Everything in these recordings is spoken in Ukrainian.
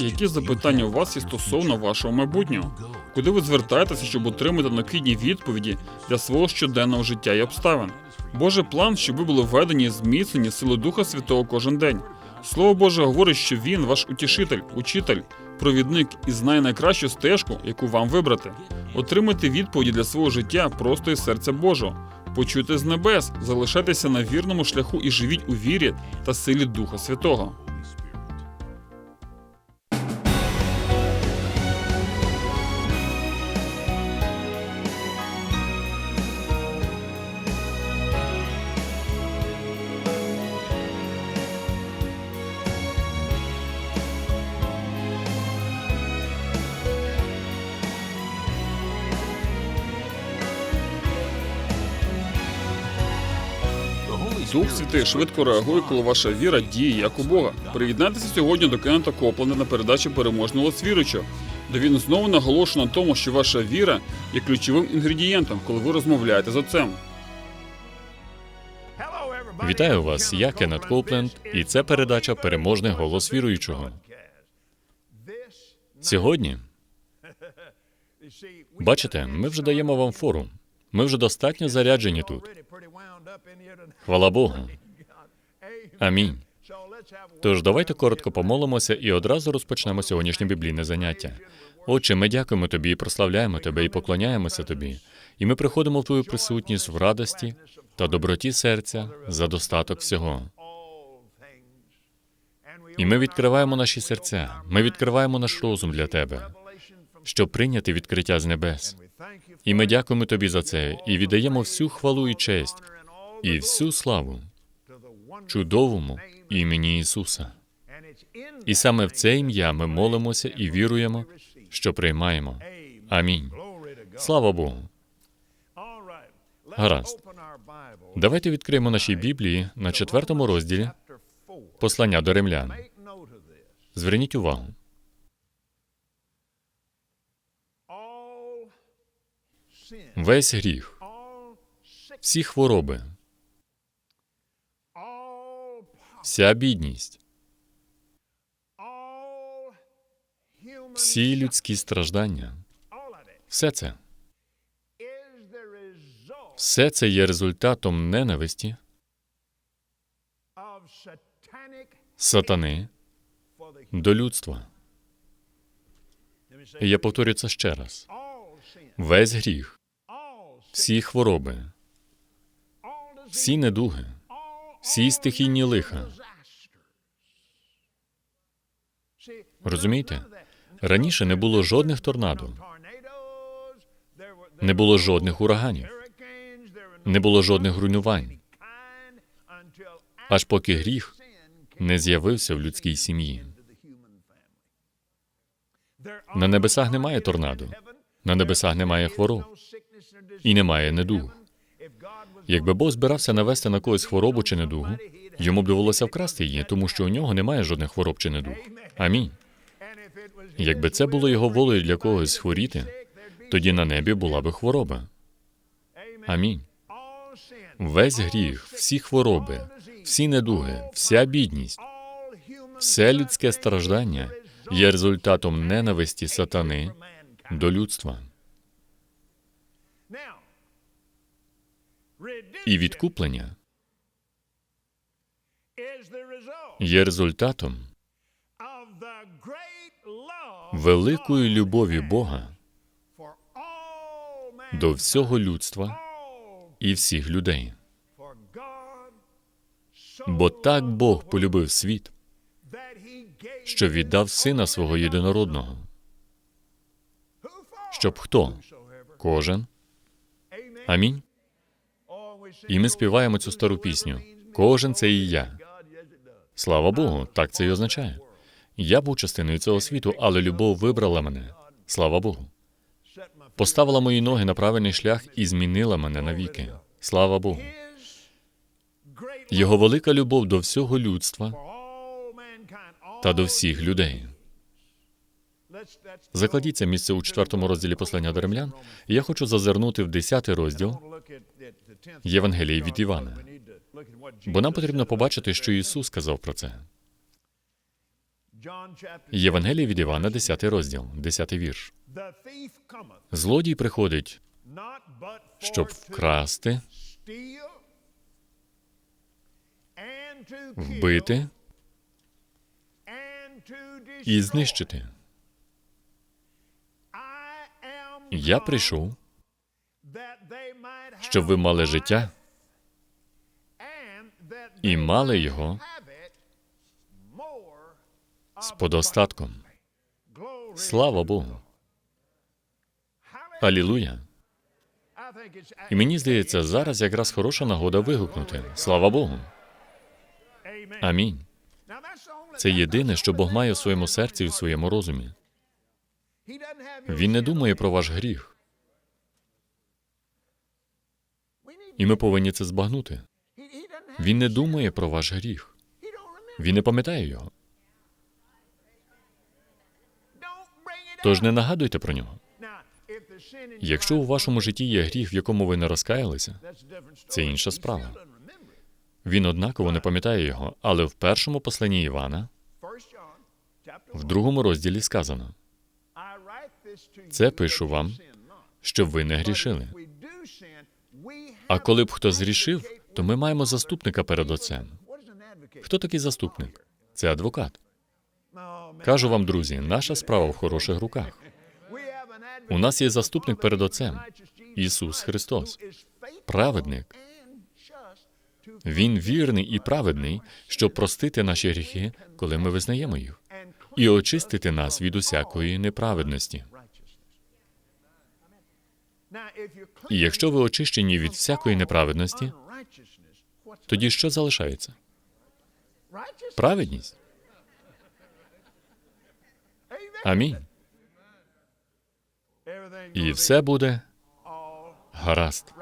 Які запитання у вас є стосовно вашого майбутнього? Куди ви звертаєтеся, щоб отримати необхідні відповіді для свого щоденного життя і обставин? Божий план, щоб ви були введені і зміцнені сили Духа Святого кожен день. Слово Боже говорить, що він ваш утішитель, учитель, провідник і знає найкращу стежку, яку вам вибрати. Отримайте відповіді для свого життя просто із серця Божого. Почуйте з небес, залишайтеся на вірному шляху і живіть у вірі та силі Духа Святого. Дух Святий швидко реагує, коли ваша віра діє як у Бога. Приєднайтеся сьогодні до Кеннета Копленда на передачі переможного віруючого, де він знову наголошує на тому, що ваша віра є ключовим інгредієнтом, коли ви розмовляєте з отцем. Вітаю вас, я Кеннет Копленд, і це передача Переможний голос віруючого. Сьогодні, бачите, ми вже даємо вам фору. Ми вже достатньо заряджені тут. Хвала Богу. Амінь. Тож давайте коротко помолимося і одразу розпочнемо сьогоднішнє біблійне заняття. Отче, ми дякуємо тобі і прославляємо тебе і поклоняємося тобі. І ми приходимо в твою присутність в радості та доброті серця за достаток всього. І ми відкриваємо наші серця, ми відкриваємо наш розум для тебе, щоб прийняти відкриття з небес. І ми дякуємо тобі за це і віддаємо всю хвалу і честь і всю славу чудовому імені Ісуса. І саме в це ім'я ми молимося і віруємо, що приймаємо. Амінь. Слава Богу. Гаразд. Давайте відкриємо наші Біблії на четвертому розділі послання до римлян. Зверніть увагу. Весь гріх, всі хвороби, вся бідність, всі людські страждання, все це, все це є результатом ненависті. Сатани до людства. І я повторю це ще раз: весь гріх, всі хвороби, всі недуги, всі стихійні лиха. Розумієте? Раніше не було жодних торнадо, не було жодних ураганів, не було жодних руйнувань, аж поки гріх не з'явився в людській сім'ї. На небесах немає торнадо, на небесах немає хвороб і немає недуг. Якби Бог збирався навести на когось хворобу чи недугу, йому б довелося вкрасти її, тому що у нього немає жодних хвороб чи недуг. Амінь. Якби це було його волею для когось хворіти, тоді на небі була би хвороба. Амінь. Весь гріх, всі хвороби, всі недуги, вся бідність, все людське страждання є результатом ненависті сатани до людства. І відкуплення є результатом великої любові Бога до всього людства і всіх людей. Бо так Бог полюбив світ, що віддав сина свого єдинородного. Щоб хто? Кожен. Амінь. І ми співаємо цю стару пісню. Кожен це і я. Слава Богу, так це і означає. Я був частиною цього світу, але любов вибрала мене. Слава Богу. Поставила мої ноги на правильний шлях і змінила мене навіки. Слава Богу. Його велика любов до всього людства та до всіх людей. Закладіть це місце у четвертому розділі послання до римлян. Я хочу зазирнути в десятий розділ Євангелії від Івана. Бо нам потрібно побачити, що Ісус сказав про це. Євангеліє від Івана, 10 розділ, 10 вірш. Злодій приходить, щоб вкрасти, вбити і знищити. Я прийшов, щоб ви мали життя і мали його з подостатком. Слава Богу! Алілуя! І мені здається, зараз якраз хороша нагода вигукнути. Слава Богу! Амінь. Це єдине, що Бог має в своєму серці і в своєму розумі. Він не думає про ваш гріх, і ми повинні це збагнути. Він не думає про ваш гріх. Він не пам'ятає його. Тож не нагадуйте про нього. Якщо у вашому житті є гріх, в якому ви не розкаялися, це інша справа. Він однаково не пам'ятає його, але в першому посланні Івана, в другому розділі сказано: Це пишу вам, щоб ви не грішили. А коли б хто згрішив, то ми маємо заступника перед Отцем. Хто такий заступник? Це адвокат. Кажу вам, друзі, наша справа в хороших руках. У нас є заступник перед Отцем Ісус Христос, праведник. Він вірний і праведний, щоб простити наші гріхи, коли ми визнаємо їх, і очистити нас від усякої неправедності. І якщо ви очищені від всякої неправедності, тоді що залишається? Праведність. Амінь. І все буде гаразд.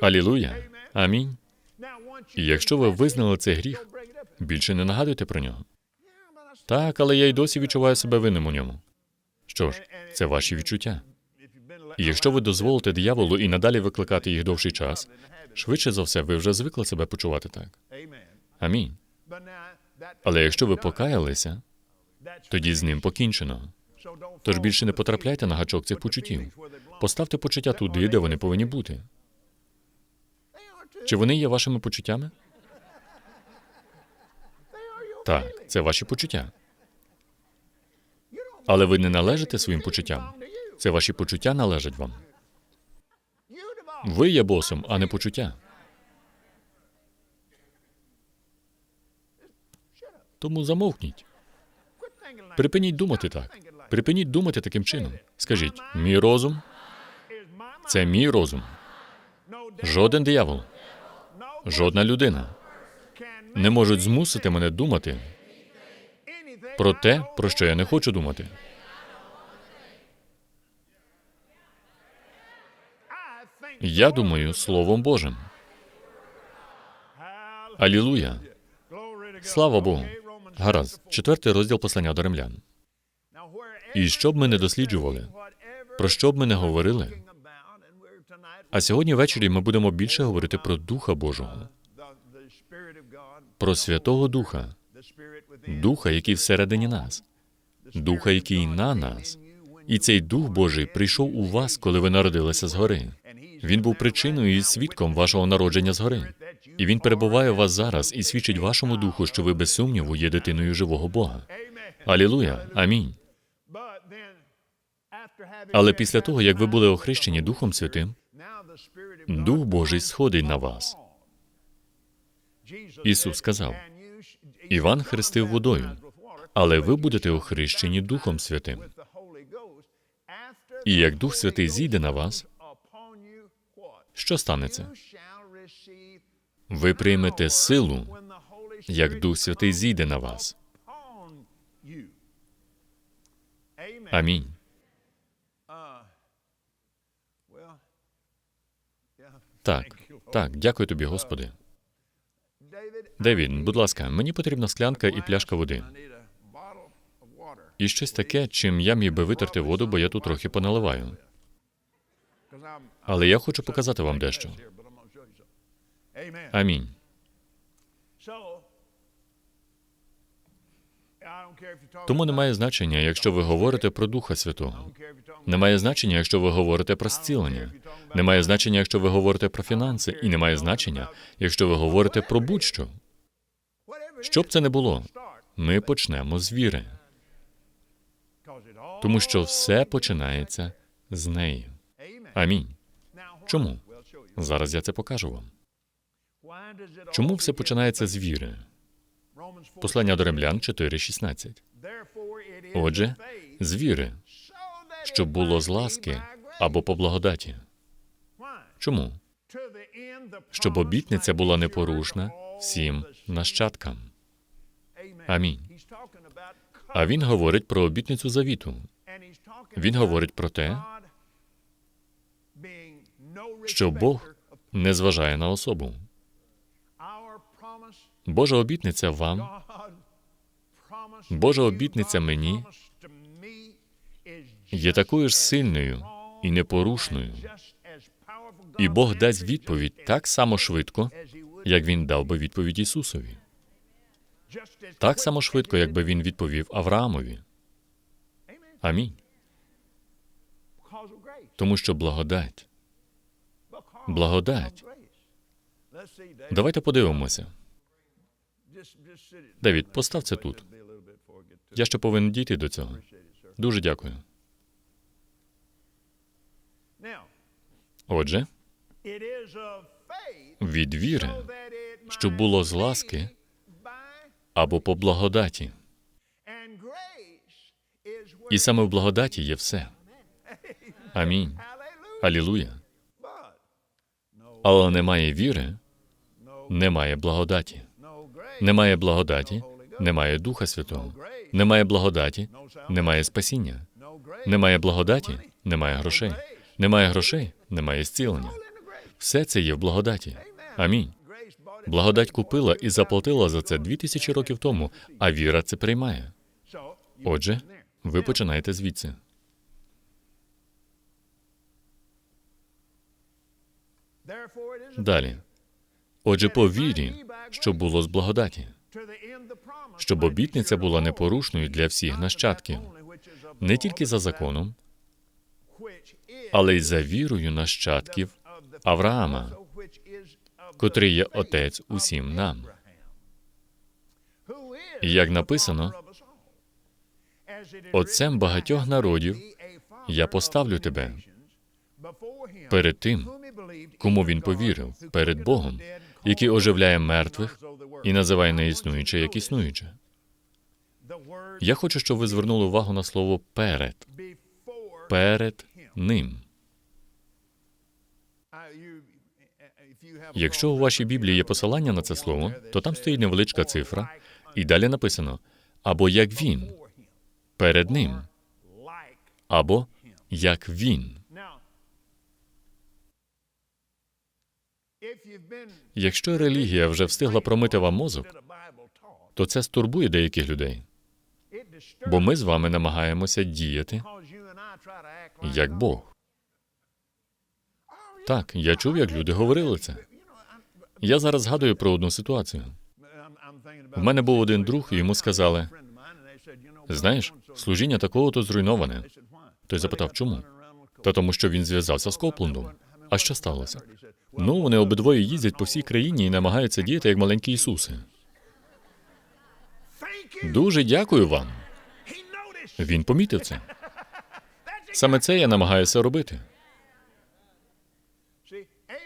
Алілуя. Амінь. І якщо ви визнали цей гріх, більше не нагадуйте про нього. Так, але я й досі відчуваю себе винним у ньому. Що ж, це ваші відчуття. І якщо ви дозволите дияволу і надалі викликати їх довший час, швидше за все, ви вже звикли себе почувати так. Амінь. Але якщо ви покаялися, тоді з ним покінчено. Тож більше не потрапляйте на гачок цих почуттів. Поставте почуття туди, де вони повинні бути. Чи вони є вашими почуттями? Так, це ваші почуття. Але ви не належите своїм почуттям. Це ваші почуття належать вам. Ви є босом, а не почуття. Тому замовкніть. Припиніть думати так. Припиніть думати таким чином. Скажіть, мій розум це мій розум. Жоден диявол, жодна людина не можуть змусити мене думати про те, про що я не хочу думати. Я думаю Словом Божим. Алілуя. Слава Богу. Гаразд. Четвертий розділ послання до римлян. І що б ми не досліджували, про що б ми не говорили, а сьогодні ввечері ми будемо більше говорити про Духа Божого, про Святого Духа, Духа, який всередині нас, Духа, який на нас. І цей Дух Божий прийшов у вас, коли ви народилися згори. Він був причиною і свідком вашого народження згори. І він перебуває у вас зараз і свідчить вашому духу, що ви без сумніву є дитиною живого Бога. Алілуя. Амінь. Але після того, як ви були охрещені Духом Святим, Дух Божий сходить на вас. Ісус сказав, Іван хрестив водою, але ви будете охрещені Духом Святим. І як Дух Святий зійде на вас, що станеться? Ви приймете силу, як Дух Святий зійде на вас. Амінь. Так, так, дякую тобі, Господи. Девід, будь ласка, мені потрібна склянка і пляшка води. І щось таке, чим я міг би витерти воду, бо я тут трохи поналиваю. Але я хочу показати вам дещо. Амінь. Тому немає значення, якщо ви говорите про Духа Святого. Немає значення, якщо ви говорите про зцілення. Немає значення, якщо ви говорите про фінанси, і немає значення, якщо ви говорите про будь-що. Що б це не було, ми почнемо з віри, тому що все починається з неї. Амінь. Чому? Зараз я це покажу вам. Чому все починається з віри? Послання до римлян 4.16. Отже, з віри, щоб було з ласки або по благодаті. Чому? Щоб обітниця була непорушна всім нащадкам. Амінь. А він говорить про обітницю завіту. Він говорить про те, що Бог не зважає на особу. Божа обітниця вам, Божа обітниця мені є такою ж сильною і непорушною, і Бог дасть відповідь так само швидко, як він дав би відповідь Ісусові. Так само швидко, якби він відповів Авраамові. Амінь. Тому що благодать. Благодать. Давайте подивимося. Девід, постав це тут. Я ще повинен дійти до цього. Дуже дякую. Отже, від віри, щоб було з ласки або по благодаті. І саме в благодаті є все. Амінь. Алілуя. Але немає віри, немає благодаті. Немає благодаті, немає Духа Святого. Немає благодаті, немає спасіння. Немає благодаті, немає грошей. Немає грошей, немає зцілення. Все це є в благодаті. Амінь. Благодать купила і заплатила за це дві тисячі років тому, а віра це приймає. Отже, ви починаєте звідси. Далі. Отже, по вірі, щоб було з благодаті, щоб обітниця була непорушною для всіх нащадків, не тільки за законом, але й за вірою нащадків Авраама, котрий є отець усім нам. І як написано, отцем багатьох народів я поставлю тебе перед тим, кому він повірив, перед Богом, який оживляє мертвих і називає неіснуюче як існуюче. Я хочу, щоб ви звернули увагу на слово перед, перед ним. Якщо у вашій Біблії є посилання на це слово, то там стоїть невеличка цифра, і далі написано або як він перед ним, або як він. Якщо релігія вже встигла промити вам мозок, то це стурбує деяких людей, бо ми з вами намагаємося діяти як Бог. Так, я чув, як люди говорили це. Я зараз згадую про одну ситуацію. В мене був один друг, і йому сказали: знаєш, служіння такого то зруйноване. Той запитав, чому? Та тому, що він зв'язався з Коплендом. А що сталося? Ну, вони обидвоє їздять по всій країні і намагаються діяти як маленькі Ісуси. Дуже дякую вам. Він помітив це. Саме це я намагаюся робити.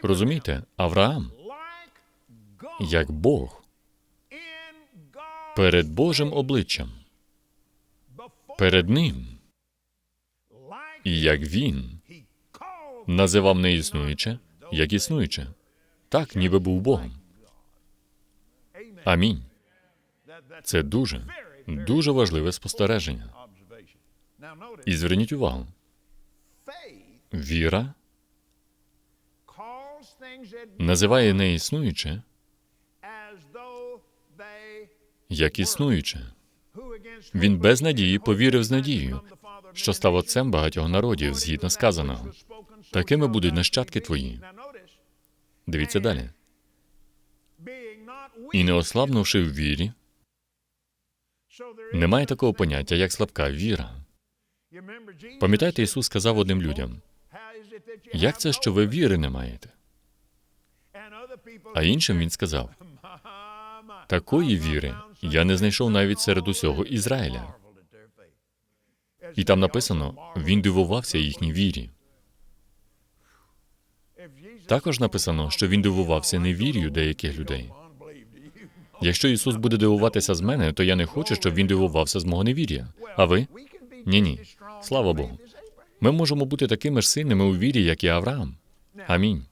Розумієте, Авраам, як Бог, перед Божим обличчям, перед ним, і як він називав неіснуюче, як існуюче, так, ніби був Богом. Амінь. Це дуже, дуже важливе спостереження. І зверніть увагу, віра називає неіснуюче як існуюче. Він без надії повірив з надією, що став отцем багатьох народів, згідно сказаного. Такими будуть нащадки твої. Дивіться далі. І не ослабнувши в вірі, Немає такого поняття, як слабка віра. Пам'ятаєте, Ісус сказав одним людям: як це, що ви віри не маєте? А іншим він сказав: такої віри я не знайшов навіть серед усього Ізраїля. І там написано: він дивувався їхній вірі. Також написано, що він дивувався невір'ю деяких людей. Якщо Ісус буде дивуватися з мене, то я не хочу, щоб він дивувався з мого невір'я. А ви? Ні, ні. Слава Богу. Ми можемо бути такими ж сильними у вірі, як і Авраам. Амінь.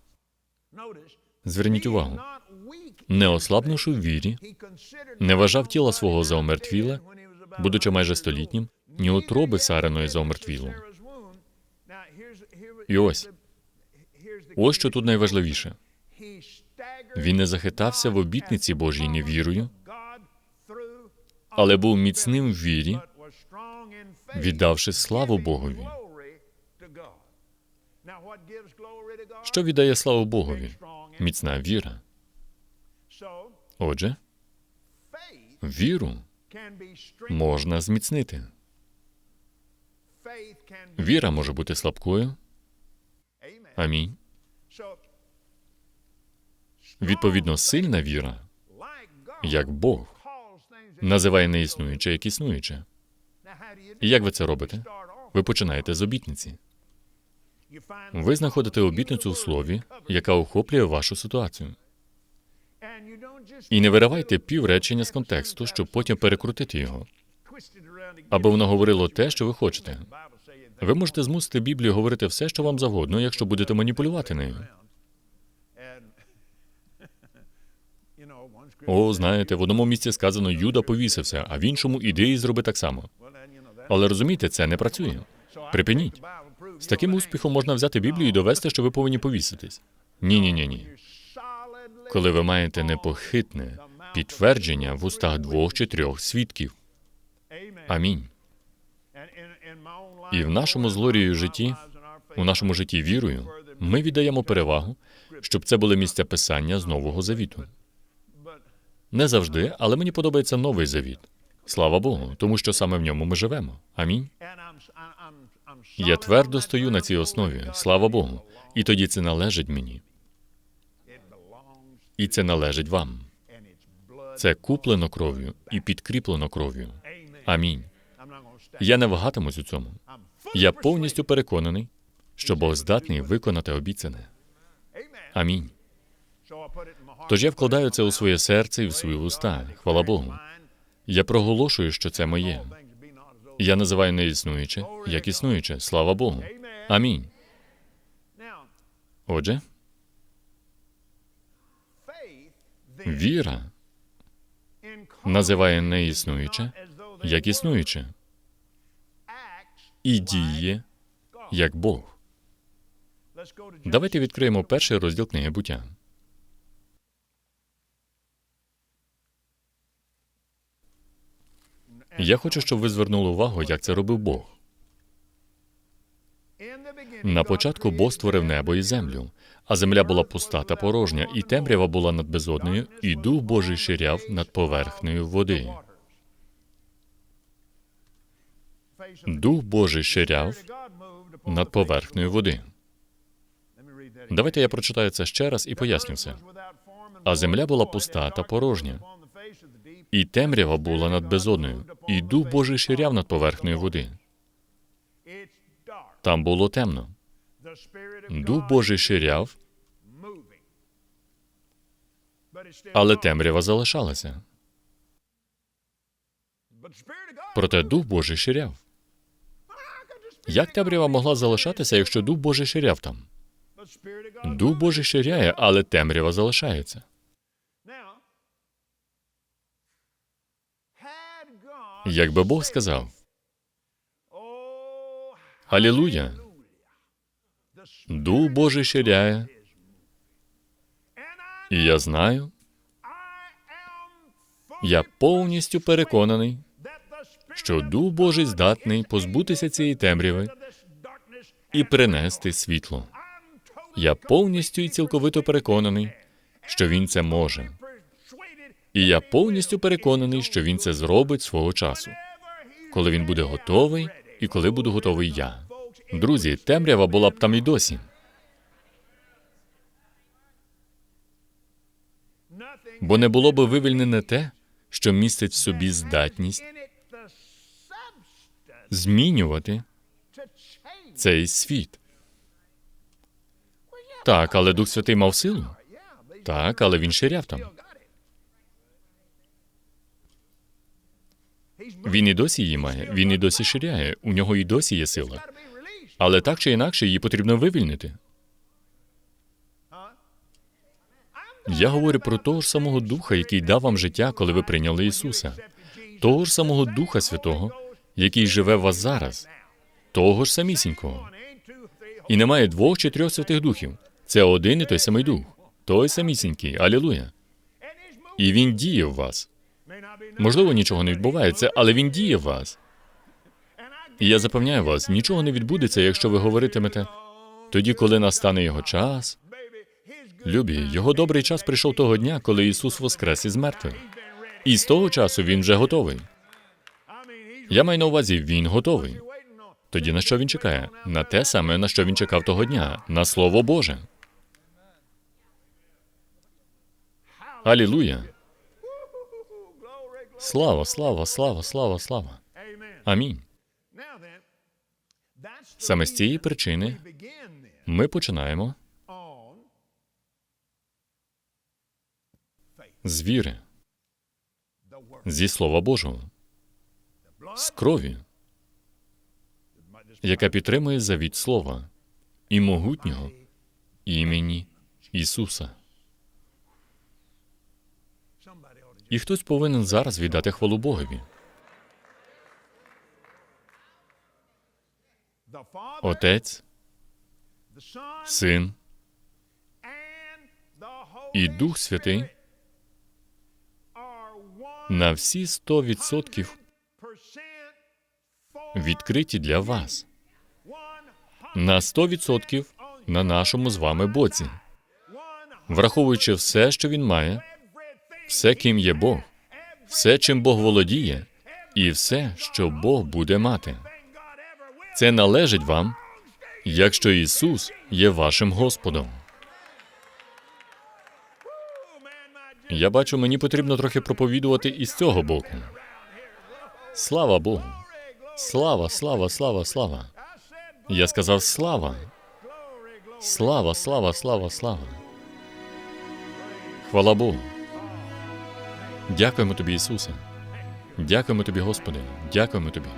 Зверніть увагу, не ослабнувши в вірі, не вважав тіла свого за омертвіле, будучи майже столітнім, ні утроби Сариної за омертвілу. І ось, ось що тут найважливіше. Він не захитався в обітниці Божій невірою, але був міцним в вірі, віддавши славу Богові. Що віддає славу Богові? Міцна віра. Отже, віру можна зміцнити. Віра може бути слабкою. Амінь. Відповідно, сильна віра, як Бог, називає неіснуюче як існуюче. І як ви це робите? Ви починаєте з обітниці. Ви знаходите обітницю в слові, яка охоплює вашу ситуацію. І не виривайте півречення з контексту, щоб потім перекрутити його, аби воно говорило те, що ви хочете. Ви можете змусити Біблію говорити все, що вам завгодно, якщо будете маніпулювати нею. О, знаєте, в одному місці сказано Юда повісився, а в іншому іди і зроби так само. Але розумієте, це не працює. Припиніть. З таким успіхом можна взяти Біблію і довести, що ви повинні повіситись. Ні, ні, ні, ні. Коли ви маєте непохитне підтвердження в устах двох чи трьох свідків. Амінь. І в нашому злорію житті, у нашому житті вірою, ми віддаємо перевагу, щоб це були місця писання з Нового Завіту. Не завжди, але мені подобається новий завіт. Слава Богу, тому що саме в ньому ми живемо. Амінь. Я твердо стою на цій основі. Слава Богу. І тоді це належить мені. І це належить вам. Це куплено кров'ю і підкріплено кров'ю. Амінь. Я не вагатимусь у цьому. Я повністю переконаний, що Бог здатний виконати обіцяне. Амінь. Тож я вкладаю це у своє серце і в свої вуста. Хвала Богу. Я проголошую, що це моє. Я називаю неіснуюче, як існуюче. Слава Богу. Амінь. Отже, віра називає неіснуюче, як існуюче, і діє, як Бог. Давайте відкриємо перший розділ книги буття. Я хочу, щоб ви звернули увагу, як це робив Бог. На початку Бог створив небо і землю, а земля була пуста та порожня, і темрява була над безоднею, і дух Божий ширяв над поверхнею води. Дух Божий ширяв над поверхнею води. Давайте я прочитаю це ще раз і поясню все. А земля була пуста та порожня, і темрява була над безоднею, і дух Божий ширяв над поверхнею води. Там було темно. Дух Божий ширяв, але темрява залишалася. Проте Дух Божий ширяв. Як темрява могла залишатися, якщо Дух Божий ширяв там? Дух Божий ширяє, але темрява залишається. Якби Бог сказав: Алілуя! Дух Божий ширяє, і я знаю, я повністю переконаний, що Дух Божий здатний позбутися цієї темряви і принести світло. Я повністю і цілковито переконаний, що він це може. І я повністю переконаний, що він це зробить свого часу, коли він буде готовий і коли буду готовий я. Друзі, темрява була б там і досі. Бо не було би вивільнене те, що містить в собі здатність змінювати цей світ. Так, але Дух Святий мав силу. Так, але він ширяв там. Він і досі її має, він і досі ширяє, у нього і досі є сила. Але так чи інакше її потрібно вивільнити. Я говорю про того ж самого Духа, який дав вам життя, коли ви прийняли Ісуса, того ж самого Духа Святого, який живе в вас зараз, того ж самісінького. І немає двох чи трьох святих духів. Це один і той самий дух, той самісінький, алілуя. І він діє в вас. Можливо, нічого не відбувається, але він діє в вас. І я запевняю вас, нічого не відбудеться, якщо ви говоритимете тоді, коли настане його час. Любі, його добрий час прийшов того дня, коли Ісус воскрес із мертвих. І з того часу він вже готовий. Я маю на увазі, він готовий. Тоді на що він чекає? На те саме, на що він чекав того дня, на Слово Боже. Алілуя! Слава, слава, слава, слава, слава. Амінь. Саме з цієї причини ми починаємо з віри, зі Слова Божого, з крові, яка підтримує завіт Слова і могутнього імені Ісуса. І хтось повинен зараз віддати хвалу Богові. Отець, Син і Дух Святий на всі 100% відкриті для вас. На 100% на нашому з вами боці. Враховуючи все, що він має, все, ким є Бог, все, чим Бог володіє, і все, що Бог буде мати. Це належить вам, якщо Ісус є вашим Господом. Я бачу, мені потрібно трохи проповідувати із цього боку. Слава Богу. Слава, слава, слава, слава. Я сказав слава. Слава, слава, слава, слава. Хвала Богу. Дякуємо тобі, Ісусе. Дякуємо тобі, Господи. Дякуємо тобі.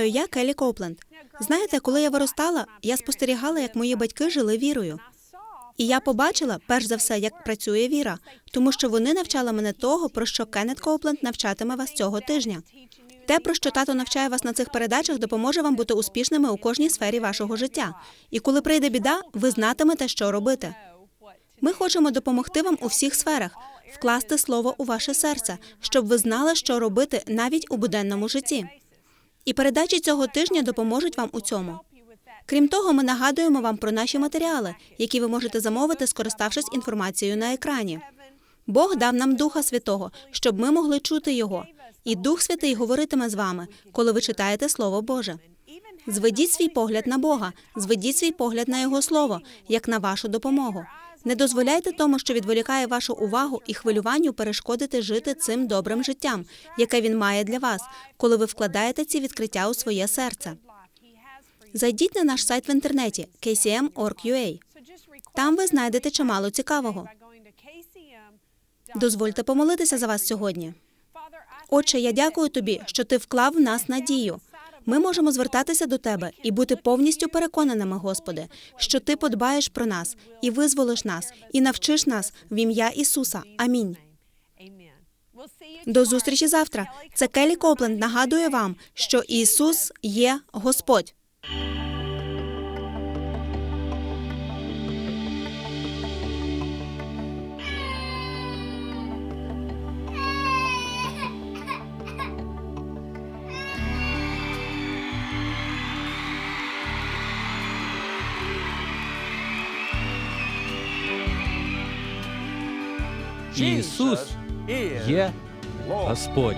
Вітаю, я Келі Копленд. Знаєте, коли я виростала, я спостерігала, як мої батьки жили вірою. І я побачила, перш за все, як працює віра, тому що вони навчали мене того, про що Кеннет Копленд навчатиме вас цього тижня. Те, про що тато навчає вас на цих передачах, допоможе вам бути успішними у кожній сфері вашого життя. І коли прийде біда, ви знатимете, що робити. Ми хочемо допомогти вам у всіх сферах, вкласти слово у ваше серце, щоб ви знали, що робити навіть у буденному житті. І передачі цього тижня допоможуть вам у цьому. Крім того, ми нагадуємо вам про наші матеріали, які ви можете замовити, скориставшись інформацією на екрані. Бог дав нам Духа Святого, щоб ми могли чути Його. І Дух Святий говоритиме з вами, коли ви читаєте Слово Боже. Зведіть свій погляд на Бога, зведіть свій погляд на Його Слово, як на вашу допомогу. Не дозволяйте тому, що відволікає вашу увагу і хвилюванню перешкодити жити цим добрим життям, яке він має для вас, коли ви вкладаєте ці відкриття у своє серце. Зайдіть на наш сайт в інтернеті kcm.org.ua. Там ви знайдете чимало цікавого. Дозвольте помолитися за вас сьогодні. Отче, я дякую тобі, що ти вклав в нас надію. Ми можемо звертатися до тебе і бути повністю переконаними, Господи, що ти подбаєш про нас і визволиш нас, і навчиш нас в ім'я Ісуса. Амінь. До зустрічі завтра. Це Келі Копленд нагадує вам, що Ісус є Господь. Ісус є Господь.